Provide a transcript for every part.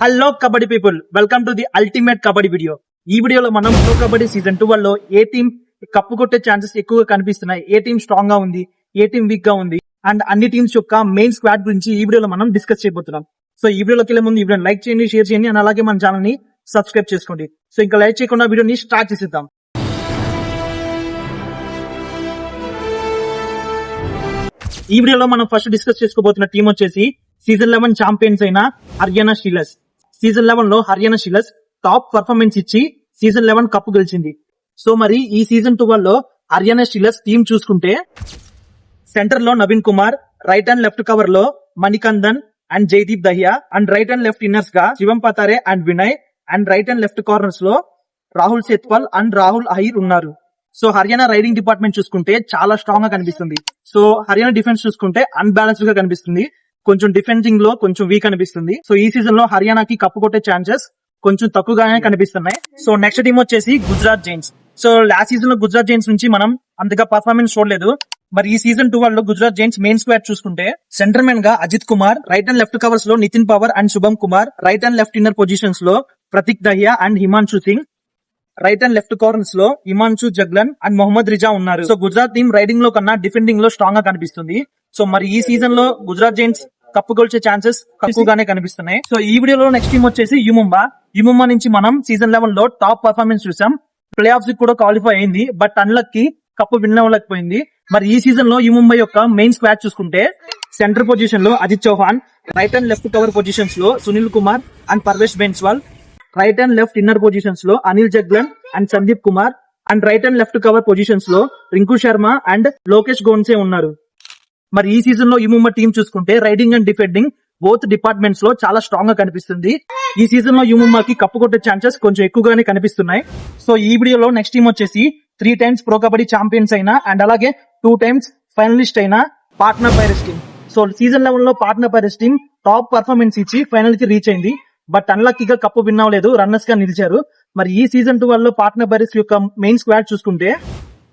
Hello kabaddi people welcome to the ultimate kabaddi video ఈ వీడియోలో మనం ప్రో కబడ్డీ సీజన్ టూ లో ఏ టీం కప్పు కొట్టే ఛాన్సెస్ ఎక్కువగా కనిపిస్తున్నాయి ఏ టీం స్ట్రాంగ్గా ఉంది ఏ టీం వీక్గా ఉంది అండ్ అన్ని టీమ్స్ యొక్క మెయిన్ స్క్వాడ్ గురించి ఈ వీడియోలో మనం డిస్కస్ చేయబోతున్నాం. సో ఈ వీడియోలోకి వెళ్ళే ముందు ఈ వీడియో లైక్ చేయండి షేర్ చేయండి అండ్ అలాగే మన ఛానల్ని సబ్స్క్రైబ్ చేసుకోండి. సో ఇంకా లైక్ చేయకుండా వీడియోని స్టార్ట్ చేసేద్దాం. ఈ వీడియోలో మనం ఫస్ట్ డిస్కస్ చేసుకోబోతున్న టీం వచ్చేసి సీజన్ లెవెన్ ఛాంపియన్స్ అయిన హర్యానా షీలస్ సీజన్ లెవెన్లో హర్యానా షీలస్ టాప్ పర్ఫార్మెన్స్ ఇచ్చి సీజన్ లెవెన్ కప్పు గెలిచింది. సో మరి ఈ సీజన్ ట్వెల్వ్లో హర్యానా షీలస్ టీం చూసుకుంటే సెంటర్లో Naveen Kumar right and left కవర్లో Manikandan and Jaideep Dahiya and right and left ఇన్నర్స్గా Shivam Pathare and Vinay and right and left కార్నర్స్లో Rahul సేత్వాల్ and Rahul Ahir ఉన్నారు. So Haryana riding department చూసుకుంటే చాలా స్ట్రాంగ్గా కనిపిస్తుంది. సో హర్యానా డిఫెన్స్ చూసుకుంటే అన్బాలెన్స్డ్గా కనిపిస్తుంది. కొంచెం డిఫెన్సింగ్లో కొంచెం వీక్ అనిపిస్తుంది. సో ఈ సీజన్లో హర్యానాకి కప్పు కొట్టే ఛాన్సెస్ కొంచెం తక్కువగానే కనిపిస్తున్నాయి. సో నెక్స్ట్ టీం వచ్చేసి గుజరాత్ జైన్స్. సో లాస్ట్ సీజన్లో గుజరాత్ జైన్స్ నుంచి మనం అంతగా పర్ఫార్మెన్స్ చూడలేదు. మరి ఈ సీజన్ టూ లో గుజరాత్ జైన్స్ మెయిన్ స్క్వాడ్ చూసుకుంటే centre మెన్గా Ajith Kumar right and left కవర్స్లో Nitin Pawar and Shubham Kumar right and left inner పొజిషన్స్లో Prateek Dahiya and Himanshu Singh right and left కార్నర్స్లో Himanshu Jaglan and Mohammed రిజా ఉన్నారు. So Gujarat team రైడింగ్లో కన్నా డిఫెండింగ్లో స్ట్రాంగ్గా కనిపిస్తుంది. So మరి ఈ సీజన్లో Gujarat Giants cup గెలిచే chances తక్కువగానే కనిపిస్తున్నాయి. సో ఈ వీడియోలో నెక్స్ట్ టీం వచ్చేసి యుముంబా. యుముంబా నుంచి మనం సీజన్ లెవెన్లో టాప్ పర్ఫార్మెన్స్ చూసాం. ప్లే ఆఫ్స్ కూడా క్వాలిఫై అయింది. బట్ అన్లక్కి కప్పు విన్ అవ్వలేకపోయింది. మరి ఈ సీజన్లో యుముంబై యొక్క మెయిన్ స్క్వాడ్ చూసుకుంటే సెంటర్ పొజిషన్లో Ajith Chauhan right and left cover పొజిషన్స్లో Sunil Kumar and Parvesh Bainswal right and left inner పొజిషన్స్లో Anil Jaglan and Sandeep Kumar and right and left cover పొజిషన్స్లో Rinku Sharma and Lokesh Gonse ఉన్నారు. మరి ఈ సీజన్లో ఈ టీం చూసుకుంటే రైడింగ్ అండ్ డిఫెండింగ్ బోత్ డిపార్ట్మెంట్స్లో చాలా స్ట్రాంగ్గా కనిపిస్తుంది. ఈ సీజన్లో యుముమాకి కప్పు కొట్టే ఛాన్సెస్ కొంచెం ఎక్కువగానే కనిపిస్తున్నాయి. సో ఈ వీడియోలో నెక్స్ట్ టీం వచ్చేసి three times pro kabaddi champions అయినా అండ్ అలాగే టూ టైమ్స్ ఫైనలిస్ట్ అయిన Patna Pirates team so season లెవెన్లో Patna Pirates team top performance ఇచ్చి ఫైనల్కి రీచ్ అయింది. బట్ అన్లక్కీగా కప్పు విన్ అవ్వలేదు రన్నర్స్గా నిలిచారు. మరి ఈ సీజన్ టూ లో పార్ట్నర్ పైరస్ యొక్క మెయిన్ స్క్వాడ్ చూసుకుంటే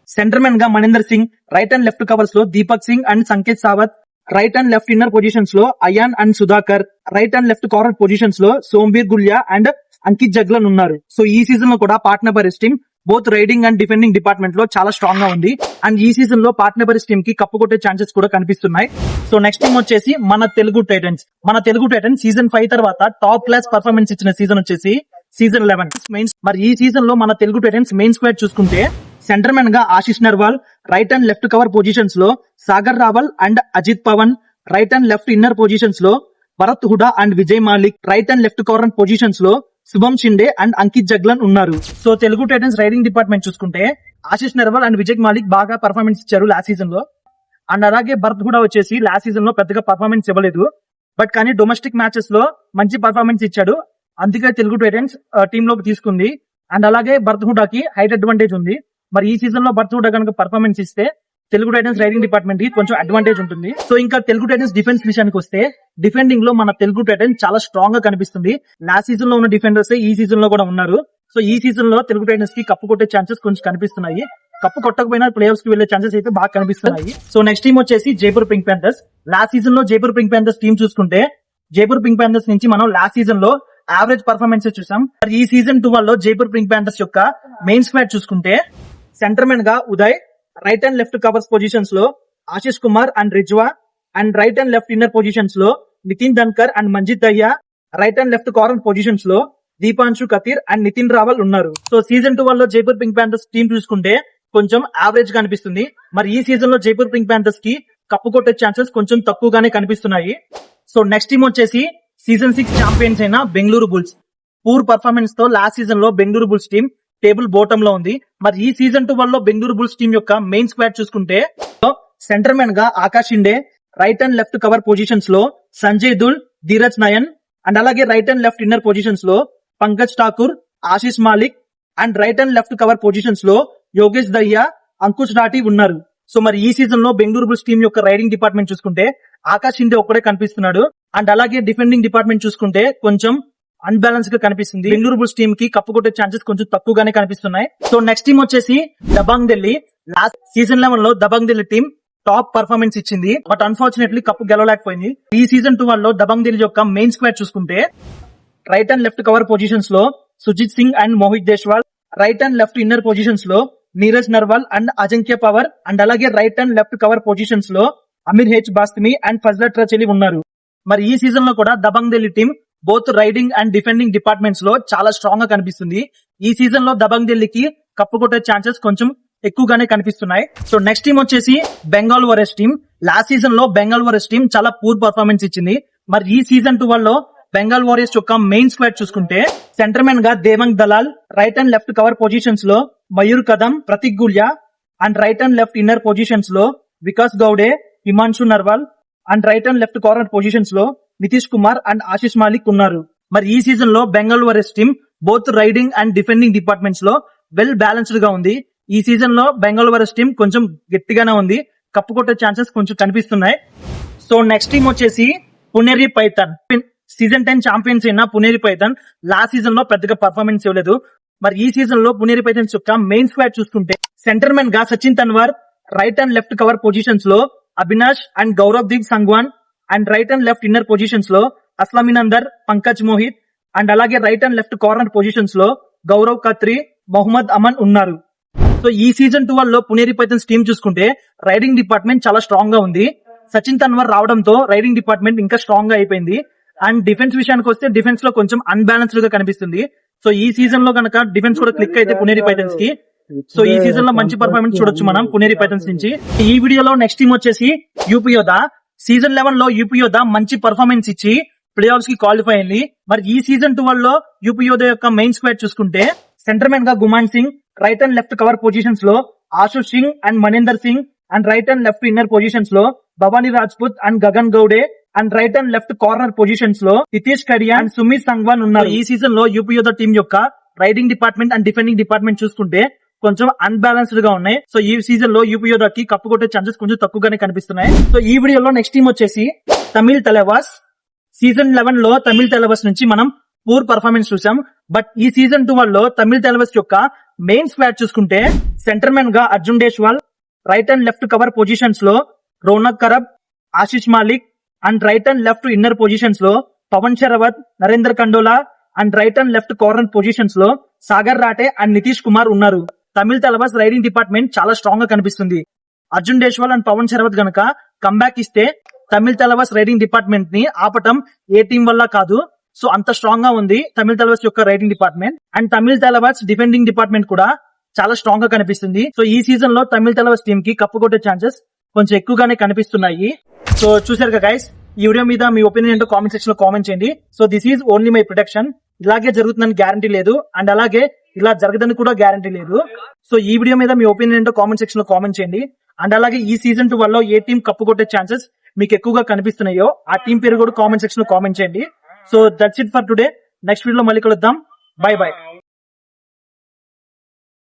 centre మెన్గా Manender Singh right and left కవర్స్లో Deepak Singh and Sanket Sawant right and left inner పొజిషన్స్లో Ayan and Sudhakar right and left corner పొజిషన్స్లో Sombir Gulia and Ankit Jaglan ఉన్నారు. So ఈ సీజన్లో కూడా Patna Pirates team both riding and defending డిపార్ట్మెంట్లో చాలా స్ట్రాంగ్గా ఉంది. And ఈ సీజన్లో పార్ట్నర్ బరిస్ టీమ్కి కప్పు కొట్టే ఛాన్సెస్ కూడా కనిపిస్తున్నాయి. సో నెక్స్ట్ టీమ్ వచ్చేసి మన తెలుగు టైటన్స్ మన తెలుగు టైటన్స్ సీజన్ ఫైవ్ తర్వాత టాప్ క్లాస్ పర్ఫార్మెన్స్ ఇచ్చిన సీజన్ వచ్చేసి సీజన్ లెవెన్ మెయిన్స్ మరి ఈ సీజన్లో మన తెలుగు టైటన్స్ మెయిన్ స్క్వేర్ చూసుకుంటే సెంటర్మెన్గా Ashish Narwal right and left cover పొజిషన్స్లో Sagar Rawal and Ajit Pawar right and left inner పొజిషన్స్లో Bharat Hooda and Vijay Malik right and left cover పొజిషన్స్లో Shubham Shinde and Ankit Jaglan ఉన్నారు. So Telugu Titans riding department చూసుకుంటే Ashish Narwal and Vijay Malik బాగా performance ఇచ్చారు last సీజన్లో. And అలాగే భరత్ హుడా వచ్చేసి last సీజన్లో పెద్దగా performance ఇవ్వలేదు. బట్ కానీ డొమెస్టిక్ మ్యాచెస్లో మంచి పర్ఫార్మెన్స్ ఇచ్చాడు. అందుకే తెలుగు టైటన్స్ టీమ్లోకి తీసుకుంది. అండ్ అలాగే భరత్ హుడాకి హైట్ అడ్వాంటేజ్ ఉంది. మరి ఈ సీజన్లో బర్త్ కూడా కనుక పర్ఫార్మెన్స్ ఇస్తే తెలుగు టైటన్స్ రైడింగ్ డిపార్ట్మెంట్కి కొంచెం అడ్వాంటేజ్ ఉంటుంది. సో ఇంకా తెలుగు టైటన్స్ డిఫెన్స్ విషయానికి వస్తే డిఫెండింగ్లో మన తెలుగు టైటన్స్ చాలా స్ట్రాంగ్గా కనిపిస్తుంది. లాస్ట్ సీజన్లో ఉన్న డిఫెండర్స్ ఈ సీజన్లో కూడా ఉన్నారు. సో ఈ సీజన్లో తెలుగు టైటన్స్కి కప్పు కొట్టే ఛాన్సెస్ కొంచెం కనిపిస్తున్నాయి. కప్పు కొట్టకపోయినా ప్లేయర్స్కి వెళ్ళే ఛాన్సెస్ అయితే బాగా కనిపిస్తున్నాయి. సో నెక్స్ట్ టీం వచ్చేసి జైపూర్ పింక్ ప్యాంథర్స్ లాస్ట్ సీజన్లో జైపూర్ పింక్ ప్యాంథర్స్ టీం చూసుకుంటే జైపూర్ పింక్ ప్యాంథర్స్ నుంచి మనం లాస్ట్ సీజన్లో యావరేజ్ పర్ఫార్మెన్స్ చూసాం. మరి ఈ సీజన్ టూ లో జైపూర్ పింక్ ప్యాంథర్స్ యొక్క మెయిన్ మ్యాచ్ చూసుకుంటే సెంటర్మెన్గా Uday right and left covers పొజిషన్స్లో Ashish Kumar and Rizwan and right and left inner పొజిషన్స్లో Nitin Dhankhar and Manjeet Dahiya right and left corner పొజిషన్స్లో Deepanshu Kathir and Nitin Rawal ఉన్నారు. So season two లో Jaipur pink Panthers team చూసుకుంటే కొంచెం యావరేజ్గా అనిపిస్తుంది. మరి ఈ సీజన్లో జైపూర్ పింక్ ప్యాంథర్స్కి కప్పు కొట్టే ఛాన్సెస్ కొంచెం తక్కువగానే కనిపిస్తున్నాయి. సో నెక్స్ట్ టీం వచ్చేసి సీజన్ సిక్స్ ఛాంపియన్స్ అయిన బెంగళూరు బుల్స్ పూర్ పర్ఫార్మెన్స్తో లాస్ట్ సీజన్లో బెంగళూరు బుల్స్ టీం టేబుల్ బోటమ్లో ఉంది. మరి ఈ సీజన్ టూ లో బెంగళూరు బుల్స్ టీం యొక్క మెయిన్ స్క్వాడ్ చూసుకుంటే సెంటర్ మ్యాన్గా Akash ఇండే right and left cover పొజిషన్స్లో సంజయ్ దుల్ ధీరజ్ నయన్ అండ్ అలాగే right and left inner పొజిషన్స్లో Pankaj Thakur Ashish Malik and right and left cover పొజిషన్స్లో Yogesh Dahiya Ankush Rathee ఉన్నారు. సో మరి ఈ సీజన్లో బెంగళూరు బుల్స్ టీం యొక్క రైడింగ్ డిపార్ట్మెంట్ చూసుకుంటే ఆకాష్ ఇండే ఒక్కడే కనిపిస్తున్నాడు. అండ్ అలాగే డిఫెండింగ్ డిపార్ట్మెంట్ చూసుకుంటే కొంచెం అన్బాలెన్స్గా కనిపిస్తుంది. బెంగళూరు బుల్స్ టీమ్కి కప్పు కొట్టే ఛాన్సెస్ కొంచెం తక్కువగానే కనిపిస్తున్నాయి. సో నెక్స్ట్ టీం వచ్చేసి Dabang Delhi last season లెవెన్లో Dabang Delhi team top performance ఇచ్చింది. బట్ అన్ఫార్చునేట్లీ కప్పు గెలవలేకపోయింది. ఈ సీజన్ టూ లో దబాంగ్ ఢిల్లీ యొక్క మెయిన్ స్క్వాడ్ చూసుకుంటే right and left cover పొజిషన్స్లో Sujit Singh and Mohit Deshwal right and left inner పొజిషన్స్లో Neeraj Narwal and Ajinkya Pawar and అలాగే right and left cover పొజిషన్స్లో Amir H Bastami and Fazel Atrachali ఉన్నారు. మరి ఈ సీజన్లో కూడా Dabang Delhi team both raiding and defending డిపార్ట్మెంట్స్లో చాలా స్ట్రాంగ్గా కనిపిస్తుంది. ఈ సీజన్లో దబంగ్ ఢిల్లీకి కప్పు కొట్టే ఛాన్సెస్ కొంచెం ఎక్కువగానే కనిపిస్తున్నాయి. సో నెక్స్ట్ టీం వచ్చేసి బెంగాల్ వరస్ టీం. లాస్ట్ సీజన్లో బెంగాల్ వరస్ టీం చాలా పూర్ పర్ఫార్మెన్స్ ఇచ్చింది. మరి ఈ సీజన్ టూ లో బెంగాల్ వారియర్స్ యొక్క మెయిన్ స్క్వాడ్ చూసుకుంటే centre మ్యాన్గా Devank Dalal right and left cover పొజిషన్స్లో Mayur Kadam Prateek Gulia and right and left inner పొజిషన్స్లో Vikas Gowde Himanshu Narwal and right and left corner పొజిషన్స్లో Nitish Kumar and Ashish Malik ఉన్నారు. మరి ఈ సీజన్లో Bengal Warriors team both riding and defending డిపార్ట్మెంట్స్లో well బ్యాలెన్స్డ్గా ఉంది. ఈ సీజన్లో Bengal warriors team కొంచెం గట్టిగానే ఉంది. కప్పు కొట్టే ఛాన్సెస్ కొంచెం కనిపిస్తున్నాయి. సో నెక్స్ట్ టీం వచ్చేసి Puneri Paltan. Season ten champions అయిన పునేరి పైతన్ లాస్ట్ సీజన్లో పెద్దగా పర్ఫార్మెన్స్ ఇవ్వలేదు. మరి ఈ సీజన్లో పునేరి పైతన్ యొక్క మెయిన్ స్క్వాడ్ చూసుకుంటే సెంటర్మెన్గా Sachin Tanwar right and left cover పొజిషన్స్లో Avinash and Gaurav Deep Sangwan and right and left inner పొజిషన్స్లో అస్లామినందర్ పంకజ్ మోహిత్ అండ్ అలాగే రైట్ అండ్ లెఫ్ట్ కార్నర్ పొజిషన్స్లో గౌరవ్ ఖత్రి మొహమ్మద్ అమన్ ఉన్నారు సో ఈ సీజన్ ట్వెల్వ్లో పునేరి పైథన్స్ టీం చూసుకుంటే రైడింగ్ డిపార్ట్మెంట్ చాలా స్ట్రాంగ్గా ఉంది సచిన్ తన్వర్ రావడంతో రైడింగ్ డిపార్ట్మెంట్ ఇంకా స్ట్రాంగ్గా అయిపోయింది అండ్ డిఫెన్స్ విషయానికి వస్తే డిఫెన్స్లో కొంచెం అన్బాలెన్స్డ్గా కనిపిస్తుంది సో ఈ సీజన్లో కనుక డిఫెన్స్ కూడా క్లిక్ అయితే పునేరి పైథన్స్కి సో ఈ సీజన్లో మంచి పర్ఫార్మెన్స్ చూడొచ్చు మనం పునేరి పైథన్స్ నుంచి. ఈ వీడియోలో నెక్స్ట్ టీం వచ్చేసి యూపీ యోధా సీజన్ లెవెన్లో యూపీ యోధా మంచి పర్ఫార్మెన్స్ ఇచ్చి ప్లే ఆఫ్స్కి క్వాలిఫై అయింది. మరి ఈ సీజన్ ట్వెల్వ్లో యూపీ యోధా యొక్క మెయిన్ స్క్వాడ్ చూసుకుంటే centre మెన్గా Guman Singh right and left cover పొజిషన్స్లో Ashu Singh and Manender Singh and right and left inner పొజిషన్స్లో Bhavani Rajput and Gagan Gowda and right and left corner పొజిషన్స్లో Nitesh Kadian and Sumit Sangwan ఉన్నారు. ఈ సీజన్లో UP Yoddha team యొక్క riding department and defending department చూసుకుంటే కొంచెం అన్బాలెన్స్డ్గా ఉన్నాయి. So ఈ సీజన్లో UP cup కొట్టే ఛాన్సెస్ కొంచెం తక్కువగానే కనిపిస్తున్నాయి. సో ఈ వీడియోలో నెక్స్ట్ టీం వచ్చేసి తమిళ్ తెలవాస్ సీజన్ లెవెన్లో తమిళ్ తెలవాస్ నుంచి మనం పూర్ పర్ఫార్మెన్స్ చూసాం. బట్ ఈ సీజన్ ట్వెల్వ్లో తమిళ్ తెలవస్ యొక్క మెయిన్ స్క్వాడ్ చూసుకుంటే centre మ్యాన్గా Arjun Deshwal right and left cover పొజిషన్స్లో Ronak Karab Ashish Malik and right and left inner పొజిషన్స్లో Pawan Sehrawat Narender Kandola and right and left corner పొజిషన్స్లో Sagar Rathee and Nitesh Kumar ఉన్నారు. Tamil Thalaivas riding department చాలా స్ట్రాంగ్గా కనిపిస్తుంది. Arjun Deshwal and Pawan Sehrawat గనక comeback ఇస్తే Tamil Thalaivas raiding డిపార్ట్మెంట్ని ఆపటం ఏ team వల్ల కాదు. సో అంత స్ట్రాంగ్గా ఉంది తమిళ తలవాస్ యొక్క riding department. And Tamil Thalaivas defending department కూడా చాలా స్ట్రాంగ్గా కనిపిస్తుంది. సో ఈ సీజన్లో తమిళ తలవాస్ టీమ్కి కప్పు కొట్టే ఛాన్సెస్ కొంచెం ఎక్కువగానే కనిపిస్తున్నాయి. సో చూసారు గైస్ ఈ వీడియో మీద మీ ఒపీనియన్ ఏంటో కామెంట్ సెక్షన్లో కామెంట్ చేయండి. So this is only my prediction ఇలాగే జరుగుతుందని గ్యారంటీ లేదు. అండ్ అలాగే ఇలా జరగదని కూడా గ్యారంటీ లేదు. సో ఈ వీడియో మీద మీ ఒపీనియన్ ఏంటో కామెంట్ సెక్షన్లో కామెంట్ చేయండి. అండ్ అలాగే ఈ సీజన్ టూ వల్ల ఏ టీం కప్పు కొట్టే ఛాన్సెస్ మీకు ఎక్కువగా కనిపిస్తున్నాయో ఆ టీం పేరు కూడా కామెంట్ సెక్షన్లో కామెంట్ చేయండి. So that's it for today next వీడియోలో మళ్ళీ కలుద్దాం. By by